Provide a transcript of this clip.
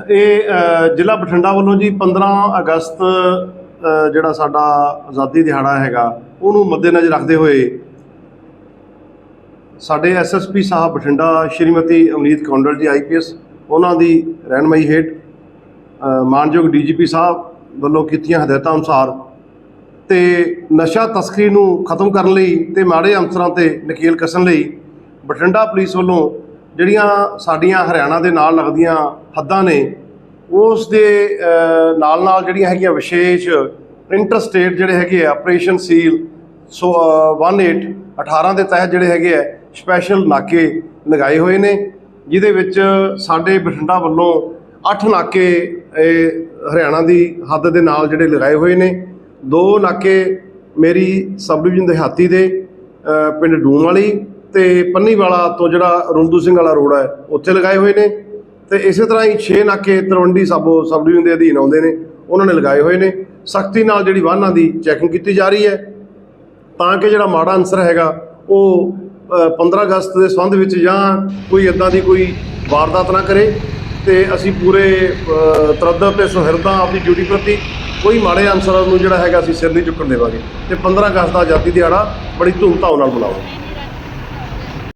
ਇਹ ਜ਼ਿਲ੍ਹਾ ਬਠਿੰਡਾ ਵੱਲੋਂ ਜੀ 15 ਅਗਸਤ ਜਿਹੜਾ ਸਾਡਾ ਆਜ਼ਾਦੀ ਦਿਹਾੜਾ ਹੈਗਾ ਉਹਨੂੰ ਮੱਦੇਨਜ਼ਰ ਰੱਖਦੇ ਹੋਏ ਸਾਡੇ ਐਸਐਸਪੀ ਸਾਹਿਬ ਬਠਿੰਡਾ ਸ਼੍ਰੀਮਤੀ ਅਮਨੀਤ ਕੌਂਡਲ ਜੀ ਆਈਪੀਐਸ ਉਹਨਾਂ ਦੀ ਰਹਿਨਮਾਈ ਹੇਠ ਅ, ਮਾਨਯੋਗ ਡੀਜੀਪੀ ਸਾਹਿਬ ਵੱਲੋਂ ਕੀਤੀਆਂ ਹਦਾਇਤਾਂ ਅਨੁਸਾਰ ਤੇ ਨਸ਼ਾ ਤਸਕਰੀ ਨੂੰ ਖਤਮ ਕਰਨ ਲਈ ਤੇ ਮਾੜੇ ਅਨਸਰਾਂ ਤੇ ਨਕੇਲ ਕਸਣ ਲਈ ਬਠਿੰਡਾ ਪੁਲਿਸ ਵੱਲੋਂ ਜਿਹੜੀਆਂ ਸਾਡੀਆਂ ਹਰਿਆਣਾ ਦੇ ਨਾਲ ਲੱਗਦੀਆਂ ਹੱਦਾਂ ਨੇ ਉਸ ਦੇ ਨਾਲ ਨਾਲ ਜਿਹੜੀਆਂ ਹੈਗੀਆਂ ਵਿਸ਼ੇਸ਼ ਇੰਟਰਸਟੇਟ ਜਿਹੜੇ ਹੈਗੇ ਆ ਆਪਰੇਸ਼ਨ ਸੀਲ ਸੋ ਅ, 18 18 ਦੇ ਤਹਿਤ ਜਿਹੜੇ ਹੈਗੇ ਆ ਸਪੈਸ਼ਲ ਨਾਕੇ ਲਗਾਏ ਹੋਏ ਨੇ ਜਿਹਦੇ ਵਿੱਚ ਸਾਡੇ ਬਠਿੰਡਾ ਵੱਲੋਂ 8 ਨਾਕੇ ਹਰਿਆਣਾ ਦੀ ਹੱਦ ਦੇ ਨਾਲ ਜਿਹੜੇ ਲਗਾਏ ਹੋਏ ਨੇ। ਦੋ ਨਾਕੇ ਮੇਰੀ ਸਬ ਡਿਵੀਜ਼ਨ ਦਿਹਾਤੀ ਦੇ ਪਿੰਡ ਡੂਮ ਵਾਲੀ ਤੇ ਪੰਨੀਵਾਲਾ ਤੋਂ ਜਿਹੜਾ ਰੁੰਦੂ ਸਿੰਘ ਵਾਲਾ ਰੋਡ ਹੈ ਉੱਥੇ ਲਗਾਏ ਹੋਏ ਨੇ। ਤੇ ਇਸੇ ਤਰ੍ਹਾਂ ਹੀ 6 ਨਾਕੇ ਤਲਵੰਡੀ ਸਾਬੋ ਸਬ ਡਿਵੀਜ਼ਨ ਦੇ ਅਧੀਨ ਆਉਂਦੇ ਨੇ ਉਹਨਾਂ ਨੇ ਲਗਾਏ ਹੋਏ ਨੇ। ਸਖਤੀ ਨਾਲ ਜਿਹੜੀ ਵਾਹਨਾਂ ਦੀ ਚੈਕਿੰਗ ਕੀਤੀ ਜਾ ਰਹੀ ਹੈ। ਤਾਂ ਕਿ ਜਿਹੜਾ ਮਾੜਾ ਅਨਸਰ ਹੈਗਾ ਉਹ ਅ, 15 ਅਗਸਤ ਦੇ ਸੰਬੰਧ ਵਿੱਚ ਜਾਂ ਕੋਈ ਇਦਾਂ ਦੀ ਕੋਈ ਵਾਰਦਾਤ ਨਾ ਕਰੇ। ਤੇ ਅਸੀਂ ਪੂਰੇ ਅ, ਤਰੱਦਬ ਤੇ ਸੁਹਿਰਦਾਂ ਆਪਣੀ ਡਿਊਟੀ ਪ੍ਰਤੀ ਕੋਈ ਮਾੜੇ ਅਨਸਰ ਨੂੰ ਜਿਹੜਾ ਹੈਗਾ ਅਸੀਂ ਸਿਰ ਨਹੀਂ ਚੁੱਕਣ ਦੇਵਾਂਗੇ। ਤੇ 15 ਅਗਸਤ ਦਾ ਆਜ਼ਾਦੀ ਦਿਹਾੜਾ ਬੜੀ ਧੂਮਧਾਮ ਨਾਲ ਮਨਾਵਾਂਗੇ